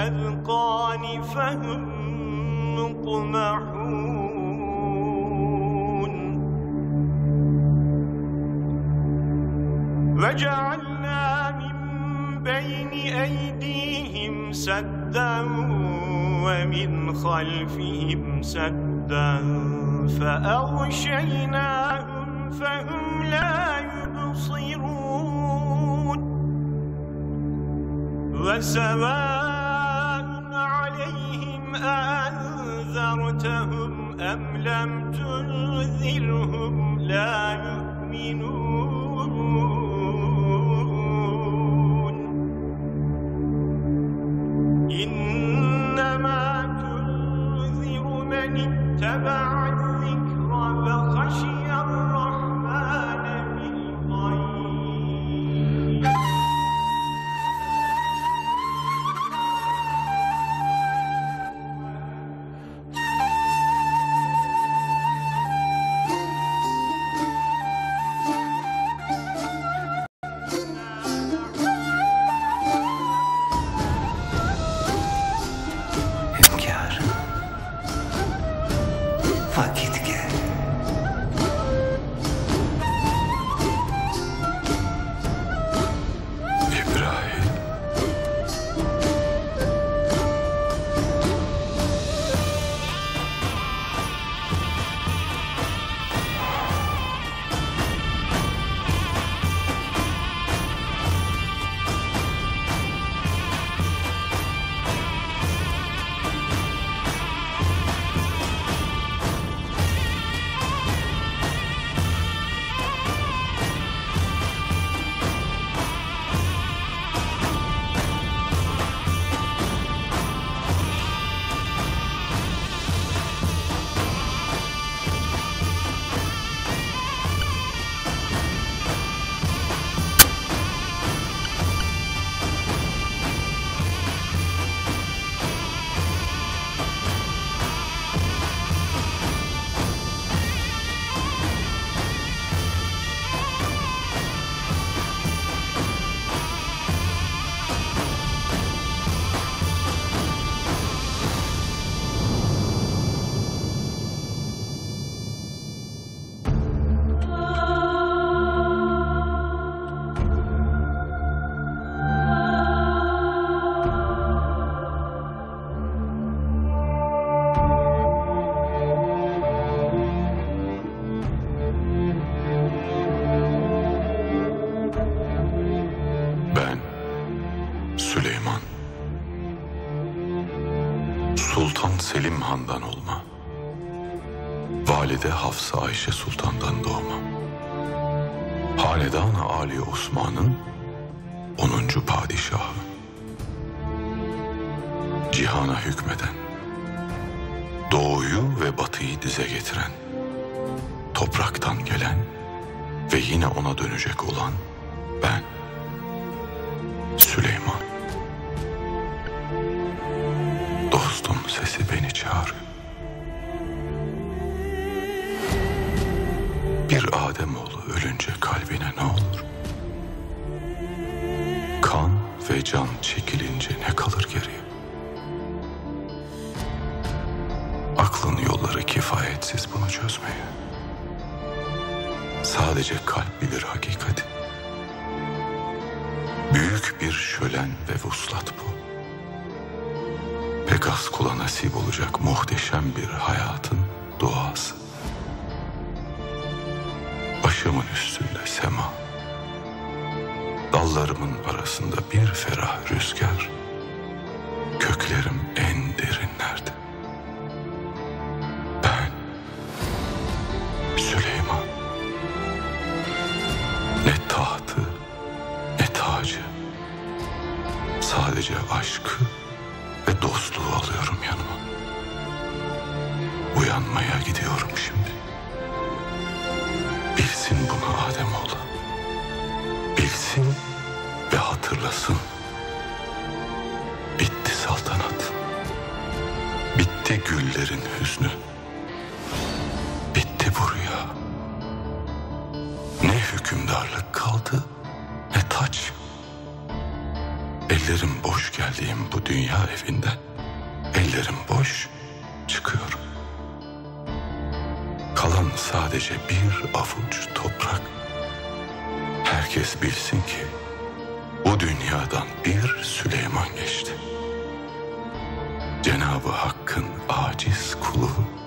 الأذقان فهم مقمحون وجعلنا من بين أيديهم سدا ومن خلفهم سدا فأغشيناهم فهم لا يبصرون. وسواء عليهم أأنذرتهم أم لم تنذرهم؟ لا يؤمنون. إنما تنذر من اتبع Sultan Selim Han'dan olma. Valide Hafsa Ayşe Sultan'dan doğma. Hanedan-ı Ali Osman'ın 10. padişahı. Cihana hükmeden, doğuyu ve batıyı dize getiren, topraktan gelen ve yine ona dönecek olan ben. Süleyman. Sesi beni çağırıyor. Bir Ademoğlu ölünce kalbine ne olur? Kan ve can çekilince ne kalır geriye? Aklın yolları kifayetsiz bunu çözmeye. Sadece kalp bilir hakikati. Büyük bir şölen ve vuslat bu. Pek az kula nasip olacak muhteşem bir hayatın duası. Başımın üstünde sema. Dallarımın arasında bir ferah rüzgar. Köklerim en derinlerde. Uyanmaya gidiyorum şimdi. Bilsin bunu Ademoğlu. Bilsin ve hatırlasın. Bitti saltanat. Bitti güllerin hüznü. Bitti bu rüya. Ne hükümdarlık kaldı ne taç. Ellerim boş geldiğim bu dünya evinden ellerim boş sadece bir avuç toprak. Herkes bilsin ki bu dünyadan bir Süleyman geçti. Cenabı Hakk'ın aciz kulu.